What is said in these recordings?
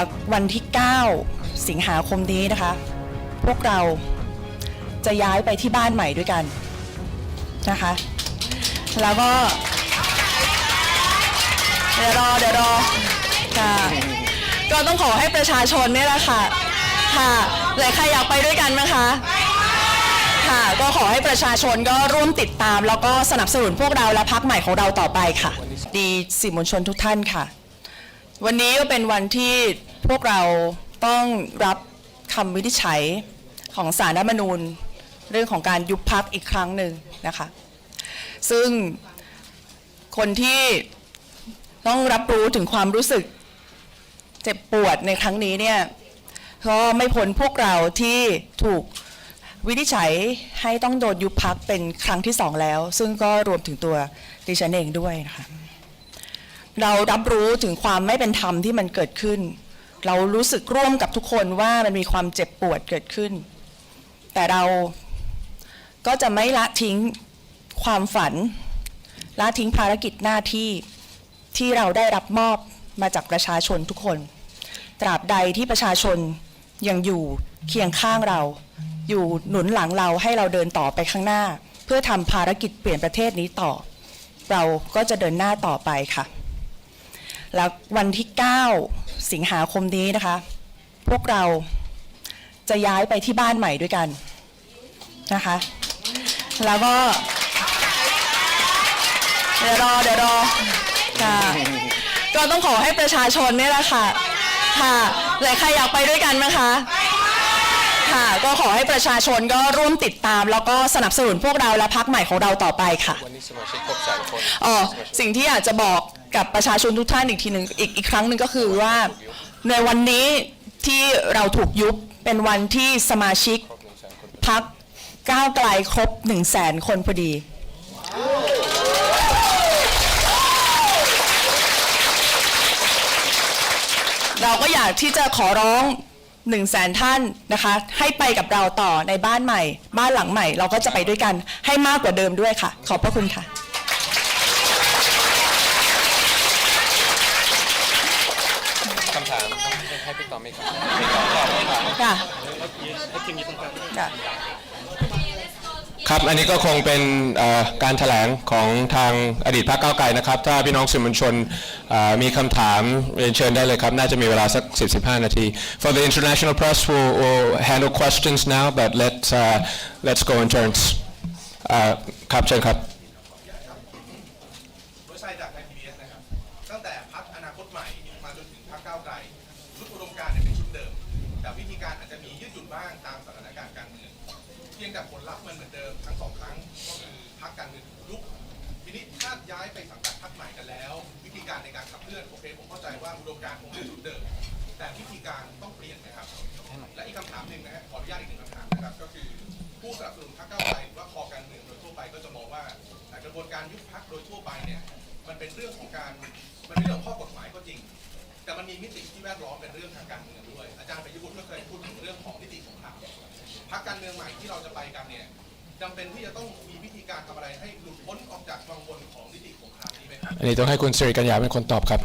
แล้ววันที่ 9 สิงหาคมนี้นะคะ พวกเราจะย้ายไปที่บ้านใหม่ด้วยกันนะคะ แล้วก็ เดี๋ยวรอเดี๋ยวรอค่ะก็ต้องขอให้ประชาชนเนี่ยแหละค่ะค่ะหลายใครอยากไปด้วยกันไหมคะค่ะก็ขอให้ประชาชนก็ร่วมติดตาม แล้วก็สนับสนุนพวกเราและพักใหม่ของเราต่อไปค่ะ ดีสื่อมวลชนทุกท่านค่ะ วันนี้ก็เป็นวันที่ พวกเราต้องรับคำวินิจฉัยของสารรัฐธรรมนูญ เรื่องของการยุบพักอีกครั้งหนึ่งนะคะ ซึ่งคนที่ต้องรับรู้ถึงความรู้สึกเจ็บปวดในครั้งนี้เนี่ยก็ไม่พ้นพวกเราที่ถูกวินิจฉัยให้ต้องโดนยุบพักเป็นครั้งที่สองแล้ว ซึ่งก็รวมถึงตัวดิฉันเองด้วยนะคะเรารับรู้ถึงความไม่เป็นธรรมที่มันเกิดขึ้น เรารู้สึกร่วมกับทุกคนว่ามันมีความเจ็บปวดเกิดขึ้น แต่เราก็จะไม่ละทิ้งความฝัน ละทิ้งภารกิจหน้าที่ที่เราได้รับมอบมาจากประชาชนทุกคน ตราบใดที่ประชาชนยังอยู่เคียงข้างเรา อยู่หนุนหลังเราให้เราเดินต่อไปข้างหน้า เพื่อทำภารกิจเปลี่ยนประเทศนี้ต่อ เราก็จะเดินหน้าต่อไปค่ะ แล้ววันที่ 9 สิงหาคมนี้นะคะ พวกเราจะย้ายไปที่บ้านใหม่ด้วยกันนะคะ แล้วก็ เดี๋ยวรอเดี๋ยวรอค่ะก็ต้องขอให้ประชาชนเนี่ยแหละค่ะ ค่ะหลายใครอยากไปด้วยกันไหมคะค่ะ ก็ขอให้ประชาชนก็ร่วมติดตาม แล้วก็สนับสนุนพวกเราและพักใหม่ของเราต่อไปค่ะวันนี้สมาชิกครบแสนคนอ๋อสิ่งที่อยากจะบอก กับประชาชนทุกท่านอีกทีหนึ่งอีกอีกครั้งหนึ่งก็คือว่าในวันนี้ที่เราถูกยุบเป็นวันที่สมาชิกพักก้าวไกลครบ1 0 0 0 0แสนคนพอดี เราก็อยากที่จะขอร้อง1 0 0 0 0แสนท่านนะคะ ให้ไปกับเราต่อในบ้านใหม่ บ้านหลังใหม่ เราก็จะไปด้วยกันให้มากกว่าเดิมด้วยค่ะ ขอบพระคุณค่ะ คำถาม อบไหมครับพี่ตอบตอบไมครับค่ะค่ะครับ อันนี้ก็คงเป็นการแถลงของทางอดีตพรรคก้าวไกลนะครับ ถ้าพี่น้องสื่อมวลชนมีคำถามเรียนเชิญได้เลยครับ น่าจะมีเวลาสัก 10-15 นาที For the international press we'll, we'll handle questions now but let's uh, let's go in turns ครับเชิญครับ พียงแต่ผลลัพธ์มันเหมือนเดิมทั้งสองครั้งก็คือพักการเมืองถูกยุบทีนี้ถ้าย้ายไปสังกัดพักใหม่กันแล้ว วิธีการในการขับเคลื่อนโอเคผมเข้าใจว่าอุดมการณ์คงเป็นชุดเดิม แต่วิธีการต้องเปลี่ยนนะครับ และอีกคำถามหนึ่งนะฮะขออนุญาตอีกหนึ่งคำถามนะครับก็คือผู้สนับสนุนพรรคก้าวไกลหรือว่าคอการเมืองโดยทั่วไปก็จะมองว่ากระบวนการยุบพรรคโดยทั่วไปเนี่ยมันเป็นเรื่องของการมันเป็นเรื่องของข้อกฎหมายก็จริง แต่มันมีมิติที่แวดล้อมเป็นเรื่องทางการเมืองด้วย อาจารย์ประยุทธ์ก็เคยพูดถึงเรื่องของนิติ เมืองใหม่ที่เราจะไปกันเนี่ยจำเป็นที่จะต้องมีวิธีการทำอะไรให้หลุดพ้นออกจากวังวนของนิติสงครามนี้ไหมครับอันนี้ต้องให้คุณสิริกัญญาเป็นคนตอบครับ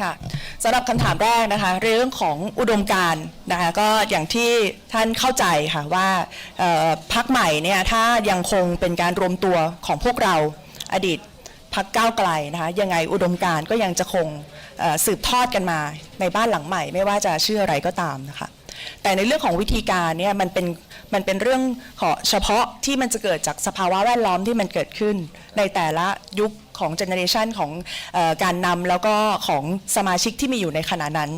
ค่ะสำหรับคำถามแรกนะคะเรื่องของอุดมการณ์นะคะก็อย่างที่ท่านเข้าใจค่ะว่าเอ่อพักใหม่เนี่ยถ้ายังคงเป็นการรวมตัวของพวกเราอดีตพักก้าวไกลนะคะยังไงอุดมการณ์ก็ยังจะคงเอ่อสืบทอดกันมาในบ้านหลังใหม่ ไม่ว่าจะชื่ออะไรก็ตามนะคะ แต่ในเรื่องของวิธีการเนี่ยมันเป็นมันเป็นเรื่องของเฉพาะที่มันจะเกิดจากสภาวะแวดล้อมที่มันเกิดขึ้น ในแต่ละยุคของเจเนอเรชันของเออการนำแล้วก็ของสมาชิกที่มีอยู่ในขณะนั้น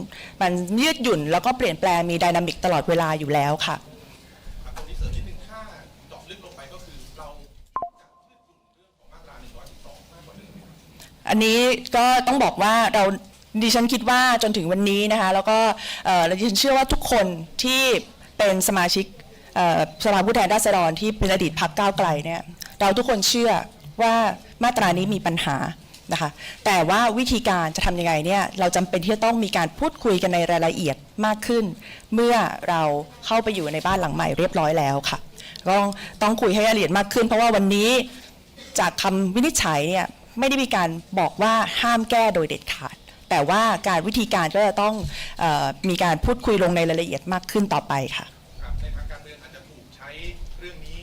มันยืดหยุ่นแล้วก็เปลี่ยนแปลงมีไดนามิกตลอดเวลาอยู่แล้วค่ะครับตรงนี้เสริมนิดนึงถ้าเจาะลึกลงไปก็คือเราจะยืดหยุ่นเรื่องของมาตรา112มากกว่าเดิมไหมครับอันนี้ก็ต้องบอกว่าเรา ดิฉันคิดว่าจนถึงวันนี้นะคะ แล้วก็ดิฉันเชื่อว่าทุกคนที่เป็นสมาชิกสภาผู้แทนราษฎรที่เป็นอดีตพรรคก้าวไกลเนี่ยเราทุกคนเชื่อว่ามาตรานี้มีปัญหานะคะแต่ว่าวิธีการจะทำยังไงเนี่ยเราจำเป็นที่จะต้องมีการพูดคุยกันในรายละเอียดมากขึ้น เมื่อเราเข้าไปอยู่ในบ้านหลังใหม่เรียบร้อยแล้วค่ะก็ต้องคุยให้ละเอียดมากขึ้น เพราะว่าวันนี้จากคำวินิจฉัยเนี่ยไม่ได้มีการบอกว่าห้ามแก้โดยเด็ดขาด แต่ว่าการวิธีการก็จะต้องเออมีการพูดคุยลงในรายละเอียดมากขึ้นต่อไปค่ะ ครับในทางการเมืองอาจจะถูกใช้เรื่องนี้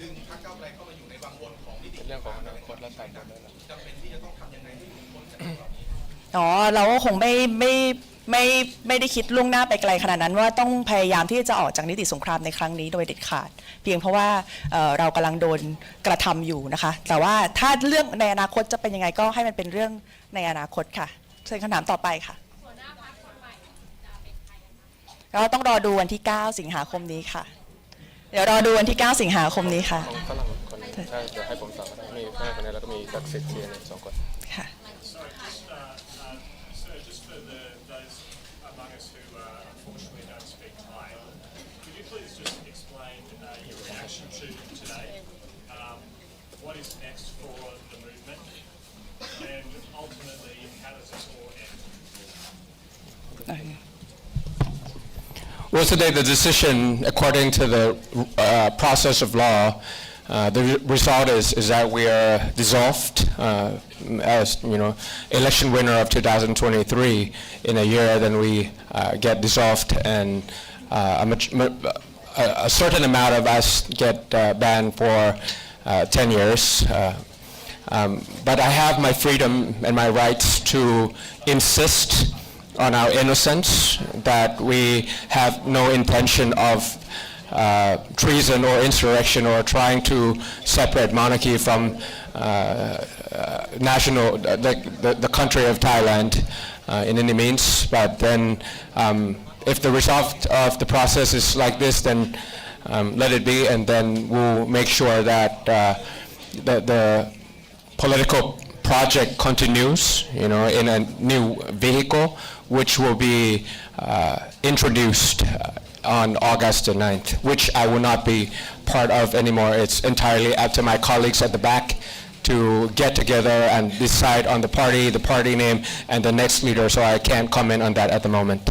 ดึงพรรคก้าวไกลเข้ามาอยู่ในวังวนของนิติเรื่องของอนาคตและการเมืองจำเป็นที่จะต้องทำยังไงให้หลุดพ้นจากเรื่องเหล่านี้ อ๋อเราก็คงไม่ไม่ไม่ไม่ได้คิดล่วงหน้าไปไกลขนาดนั้นว่าต้องพยายามที่จะออกจากนิติสงครามในครั้งนี้โดยเด็ดขาด เพียงเพราะว่าเอ่อเรากำลังโดนกระทำอยู่นะคะ แต่ว่าถ้าเรื่องในอนาคตจะเป็นยังไงก็ให้มันเป็นเรื่องในอนาคตค่ะ เชิญคำถามต่อไปค่ะก็ต้องรอดูวันที่ 9 สิงหาคมนี้ค่ะ เดี๋ยวรอดูวันที่ 9 สิงหาคมนี้ค่ะฝรั่งคนนึงถ้าเดี๋ยวให้ผมตอบก็ได้มีแม่คนนี้แล้วก็มีศักดิ์สิทธิ์เทียนสองคนค่ะ So just for the, those among us who uh, unfortunately don't speak Thai, could you please just explain uh, your reaction to today? Um, what is next for the movement? And ultimately, how does this all end? Well, today the decision, according to the uh, process of law, uh, the re- result is, is that we are dissolved uh, as, you know, election winner of 2023 in a year, then we uh, get dissolved and uh, a, mat- ma- a a certain amount of us get uh, banned for uh, 10 years. Um, But I have my freedom and my rights to insist on our innocence, that we have no intention of uh, treason or insurrection or trying to separate monarchy from uh, uh, national, the, the, the country of Thailand uh, in any means. But then, um, if the result of the process is like this, then um, let it be, and then we'll make sure that uh, the, the political project continues, you know, in a new vehicle, which will be uh, introduced uh, on August the 9th, which I will not be part of anymore. It's entirely up to my colleagues at the back to get together and decide on the party, the party name, and the next leader, so I can't comment on that at the moment.